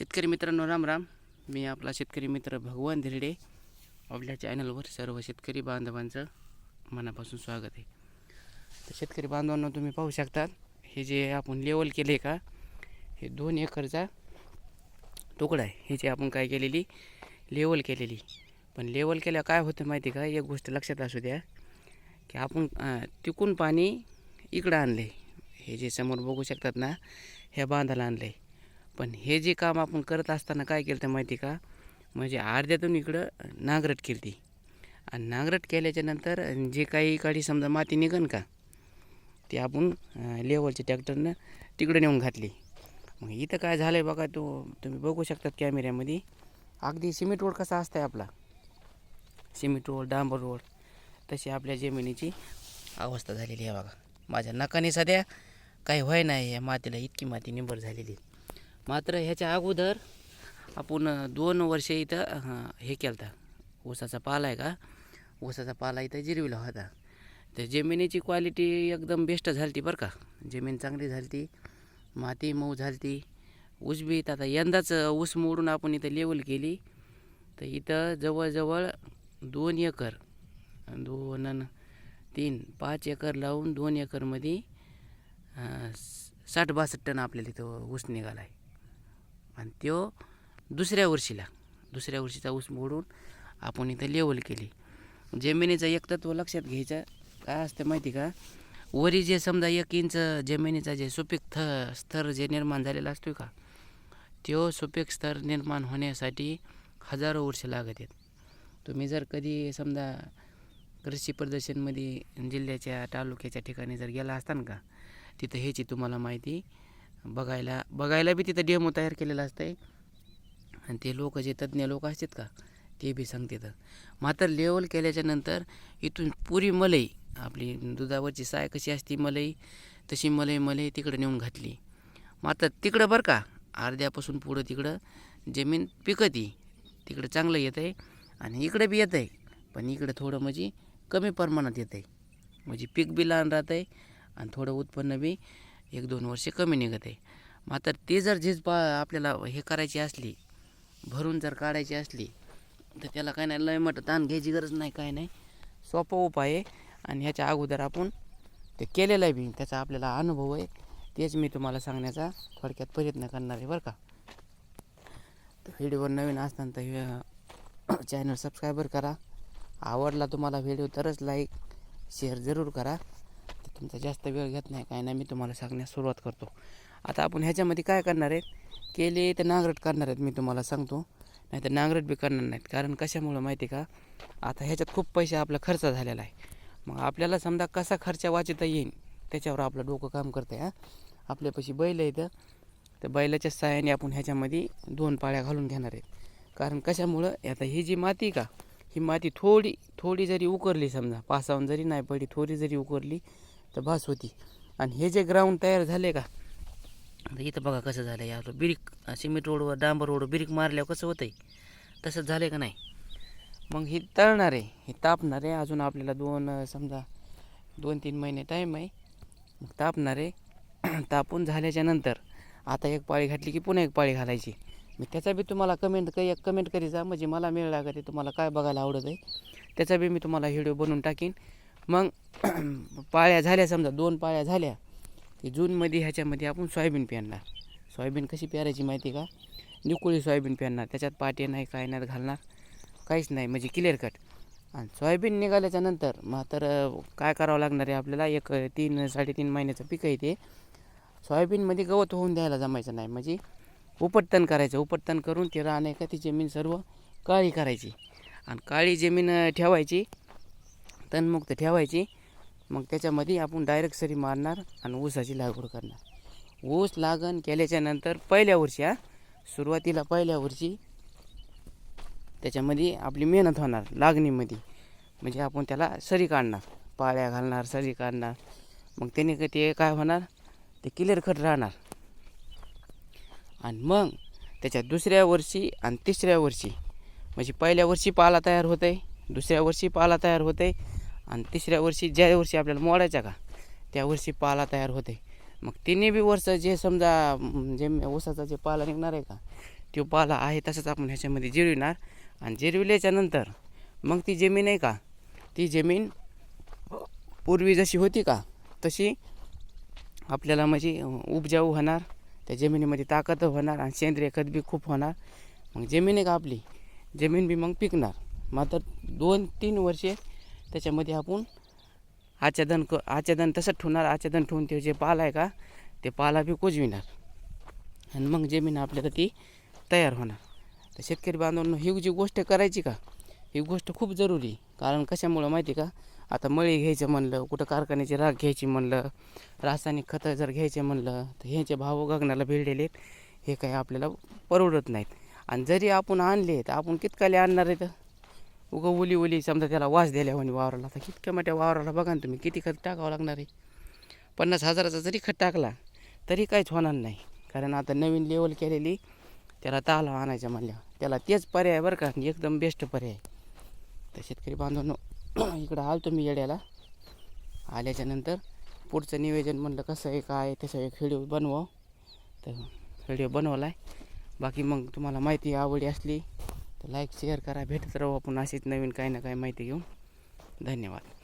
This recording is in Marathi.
शेतकरी मित्रांनो राम राम. मी आपला शेतकरी मित्र भगवान धिरडे. आपल्या चॅनलवर सर्व शेतकरी बांधवांचं मनापासून स्वागत आहे. तर शेतकरी बांधवांना तुम्ही पाहू शकतात हे जे आपण लेवल केले का हे दोन एकरचा तुकडा आहे. हे जे आपण काय केलेली लेवल केलेली. पण लेवल केल्या काय होतं माहिती का? एक गोष्ट लक्षात असू द्या की आपण तिकून पाणी इकडं आणले हे जे समोर बघू शकतात ना ह्या बांधाला आणलं पण हे जे काम आपण करत असताना काय केलं तर माहिती का? म्हणजे अर्ध्यातून इकडं नांगरट केली ती आणि नांगरट केल्याच्यानंतर जे काही काळी समजा माती निघन का ते आपण लेवलच्या ट्रॅक्टरनं तिकडं नेऊन घातली. मग इथं काय झालं आहे बघा तो तुम्ही बघू शकतात कॅमेऱ्यामध्ये. अगदी सिमेंट रोड कसा असतंय आपला? सिमेंट रोड डांबर रोड तशी आपल्या जमिनीची अवस्था झालेली आहे बघा. माझ्या नकाने सध्या काही व्हाय नाही या मातीला इतकी माती निंबर झालेली मात्र ह्याच्या अगोदर आपण दोन वर्ष इथं हे केलं होतं ऊसाचा पाला आहे का? ऊसाचा पाला इथं जिरविला होता. तर जमिनीची क्वालिटी एकदम बेस्ट झाली ती बरं का. जमीन चांगली झाली ती माती मऊ झाली ती ऊस बी आता यंदाच ऊस मोडून आपण इथं लेवल केली. तर इथं जवळजवळ दोन एकर दोन तीन पाच एकर लावून दोन एकरमध्ये साठ बासष्ट टन आपल्याला इथं ऊस निघाला आहे आणि तो दुसऱ्या वर्षीला दुसऱ्या वर्षीचा ऊस मोडून आपण इथं लेवल केली. जमिनीचं एक तत्व लक्षात घ्यायचं काय असतं माहिती का? वरी जे समजा एक इंच जमिनीचा जे सुपीक थ स्तर जे निर्माण झालेला असतो का? तो सुपीक स्तर निर्माण होण्यासाठी हजारो वर्ष लागत आहेत. तुम्ही जर कधी समजा कृषी प्रदर्शनमध्ये जिल्ह्याच्या तालुक्याच्या ठिकाणी जर गेला असताना का तिथं ह्याची तुम्हाला माहिती बघायला बघायला बी तिथं डेमो तयार केलेला असतंय. आणि ते लोक जे तज्ज्ञ लोक असतात का ते बी सांगतात. मात्र लेवल केल्याच्यानंतर इथून पुरी मलई आपली दुधावरची साय कशी असती मलई तशी मलई मलई तिकडं नेऊन घातली. मात्र तिकडं बरं का अर्ध्यापासून पुढं तिकडं जमीन पिकती. तिकडं चांगलं येतं आहे आणि इकडं बी येतं आहे पण इकडं थोडं म्हणजे कमी प्रमाणात येतं आहे म्हणजे पीक बी लहान राहतं आहे आणि थोडं उत्पन्न बी एक दोन वर्षे कमी निघत आहे. मात्र ते जर झीज पा आपल्याला हे करायची असली भरून जर काढायची असली तर त्याला काय नाही लय मोठं ताण घ्यायची गरज नाही काय नाही. सोपा उपाय आहे आणि ह्याच्या अगोदर आपण ते केलेलं आहे बी. त्याचा आपल्याला अनुभव आहे. तेच मी तुम्हाला सांगण्याचा थोडक्यात प्रयत्न करणार आहे बरं का. तर व्हिडिओवर नवीन असताना तर चॅनल सबस्क्रायबर करा. आवडला तुम्हाला व्हिडिओ तरच लाईक शेअर जरूर करा. तुमचा जास्त वेळ घेत नाही काय नाही मी तुम्हाला सांगण्यास सुरुवात करतो. आता आपण ह्याच्यामध्ये काय करणार आहेत? केले तर नांगरट करणार आहेत मी तुम्हाला सांगतो. नाही तर नांगरट बी करणार नाहीत. कारण कशामुळं माहिती आहे का? आता ह्याच्यात खूप पैसे आपला खर्च झालेला आहे. मग आपल्याला समजा कसा खर्च वाचता येईल त्याच्यावर आपलं डोकं काम करतं आहे हां आपल्यापाशी बैल आहे तर बैलाच्या सहाय्याने आपण ह्याच्यामध्ये दोन पाळ्या घालून घेणार आहेत. कारण कशामुळं? आता ही जी माती आहे का? ही माती थोडी थोडी जरी उकरली समजा पासावून जरी नाही पडली थोडी जरी उकरली तर भास होती. आणि हे जे ग्राउंड तयार झाले का? इथं बघा कसं झालं आहे आपलं बिरिक सिमेंट रोडवर डांबर रोड बिरिक मारल्यावर कसं होतं आहे तसंच झालं आहे का नाही? मग हे तळणार आहे. हे तापणार आहे. अजून आपल्याला दोन समजा दोन तीन महिने टाईम आहे. मग तापणार आहे. तापून झाल्याच्यानंतर आता एक पाळी घातली की पुन्हा एक पाळी घालायची. मी त्याचा बी तुम्हाला कमेंट क एक कमेंट करी जा. म्हणजे मला मिळला का ते तुम्हाला काय बघायला आवडत आहे. त्याचा बी मी तुम्हाला व्हिडिओ बनवून टाकीन. मग पाळ्या झाल्या समजा दोन पाळ्या झाल्या की जूनमध्ये ह्याच्यामध्ये आपण सोयाबीन पेरणार. सोयाबीन कशी पेरायची माहिती का? निकोळी सोयाबीन पेरणार त्याच्यात पाटे नाही काय नाही घालणार काहीच नाही म्हणजे क्लिअर कट आणि सोयाबीन निघाल्याच्या नंतर तर काय करावं लागणार आहे आपल्याला? एक तीन साडेतीन महिन्याचं पीक आहे ते. सोयाबीनमध्ये गवत होऊन द्यायला जमायचं नाही म्हणजे उपटतन करायचं. उपटतन करून ते राहणे का ती जमीन सर्व काळी करायची. आणि काळी जमीन ठेवायची तणमुक्त ठेवायची. मग त्याच्यामध्ये आपण डायरेक्ट सरी मारणार आणि ऊसाची लागवड करणार. ऊस लागण केल्याच्यानंतर पहिल्या वर्षी हा सुरुवातीला पहिल्या वर्षी त्याच्यामध्ये आपली मेहनत होणार लागणीमध्ये. म्हणजे आपण त्याला सरी काढणार पाळ्या घालणार सरी काढणार. मग त्याने ते काय होणार? ते क्लिअर खट राहणार. आणि मग त्याच्या दुसऱ्या वर्षी आणि तिसऱ्या वर्षी म्हणजे पहिल्या वर्षी पाला तयार होत आहे दुसऱ्या वर्षी पाला तयार होत आहे आणि तिसऱ्या वर्षी ज्या वर्षी आपल्याला मोडायचा का त्या वर्षी पाला तयार होते. मग तिन्ही बी वर्ष जे समजा जे ऊसाचा जे पाला निघणार आहे का तो पाला आहे तसंच आपण ह्याच्यामध्ये जिरविणार. आणि जिरविल्याच्यानंतर मग ती जमीन आहे का ती जमीन पूर्वी जशी होती का तशी आपल्याला म्हणजे उपजाऊ होणार त्या जमिनीमध्ये ताकद होणार आणि सेंद्रिय खत बी खूप होणार. मग जमीन आहे का आपली जमीन बी मग पिकणार. मात्र दोन तीन वर्षे त्याच्यामध्ये आपण आच्छादन क आच्छादन तसंच ठेवणार. आच्छादन ठेवून ते जे पाला आहे का ते पाला बी कोजविणार. आणि मग जमीन आपल्याला ती तयार होणार. तर शेतकरी बांधवांनो ही जी गोष्ट करायची का ही गोष्ट खूप जरुरी. आहे. कारण कशामुळं माहिती आहे का आता मळी घ्यायचं म्हणलं कुठं कारखान्याची राख घ्यायची म्हणलं रासायनिक खतं जर घ्यायचे म्हणलं तर ह्याचे भाव गगनाला भिडलेले हे काही आपल्याला परवडत नाहीत. आणि जरी आपण आणले तर आपण कितकाले आणणार आहे तर? उगं ओली ओली समजा त्याला वास दिल्या म्हणे वावराला. आता कितक्या मोठ्या वावराला बघा ना तुम्ही किती खत टाकावं लागणार आहे. पन्नास हजाराचा जरी खत टाकला तरी काहीच होणार नाही. कारण आता नवीन लेवल केलेली त्याला तालाव आणायचा म्हणल्यावर. त्याला तेच पर्याय बरं का एकदम बेस्ट पर्याय तर शेतकरी बांधवांनो इकडं आलो मी येड्याला. आल्याच्यानंतर पुढचं नियोजन म्हणलं कसं आहे काय तसं एक व्हिडिओ बनवा तर व्हिडिओ बनवला आहे बाकी मग तुम्हाला माहिती आवडी असली तर लाईक शेअर करा. भेटत राहू आपण अशीच नवीन काही ना काही माहिती घेऊन. धन्यवाद.